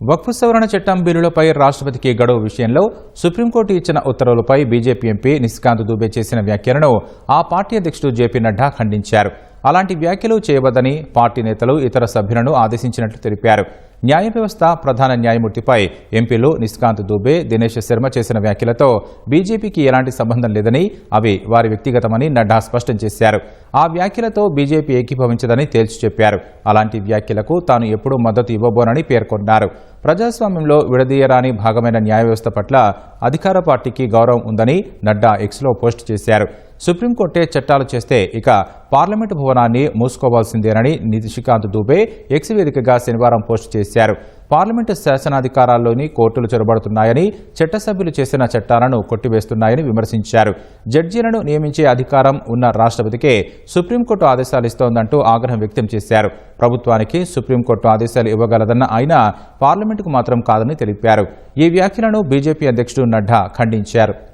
వక్ఫ్ సవరణ చట్టం బిల్లులపై రాష్ట్రపతికి గడువు విషయంలో సుప్రీంకోర్టు ఇచ్చిన ఉత్తర్వులపై బీజేపీ ఎంపీ నిశికాంత్ దూబే చేసిన వ్యాఖ్యలను ఆ పార్టీ అధ్యక్షుడు జేపీ నడ్డా ఖండించారు. అలాంటి వ్యాఖ్యలు చేయవద్దని పార్టీ నేతలు ఇతర సభ్యులను ఆదేశించినట్లు తెలిపారు. న్యాయ వ్యవస్థ ప్రధాన న్యాయమూర్తిపై ఎంపీలు నిష్కాంత్ దుబే దినేష్ శర్మ చేసిన వ్యాఖ్యలతో బీజేపీకి ఎలాంటి సంబంధం లేదని అవి వారి వ్యక్తిగతమని నడ్డా స్పష్టం చేశారు. ఆ వ్యాఖ్యలతో బీజేపీ ఏకీభవించదని తేల్చి చెప్పారు. అలాంటి వ్యాఖ్యలకు తాను ఎప్పుడూ మద్దతు ఇవ్వబోనని పేర్కొన్నారు. ప్రజాస్వామ్యంలో విడదీయరాని భాగమైన న్యాయ వ్యవస్థ పట్ల అధికార పార్టీకి గౌరవం ఉందని నడ్డా ఎక్స్లో పోస్ట్ చేశారు. సుప్రీంకోర్టే చట్టాలు చేస్తే ఇక పార్లమెంటు భవనాన్ని మూసుకోవాల్సిందేనని నిశికాంత్ దూబే ఎక్స్ వేదికగా శనివారం పోస్ట్ చేశారు. పార్లమెంటు శాసనాధికారాల్లోని కోర్టులు చొరబడుతున్నాయని చట్టసభ్యులు చేసిన చట్టాలను కొట్టివేస్తున్నాయని విమర్శించారు. జడ్జీలను నియమించే అధికారం ఉన్న రాష్ట్రపతికే సుప్రీంకోర్టు ఆదేశాలు ఇస్తోందంటూ ఆగ్రహం వ్యక్తం చేశారు. ప్రభుత్వానికి సుప్రీంకోర్టు ఆదేశాలు ఇవ్వగలదన్న ఆయన పార్లమెంటుకు మాత్రం కాదని తెలిపారు. ఈ వ్యాఖ్యలను బీజేపీ అధ్యక్షుడు నడ్డా ఖండించారు.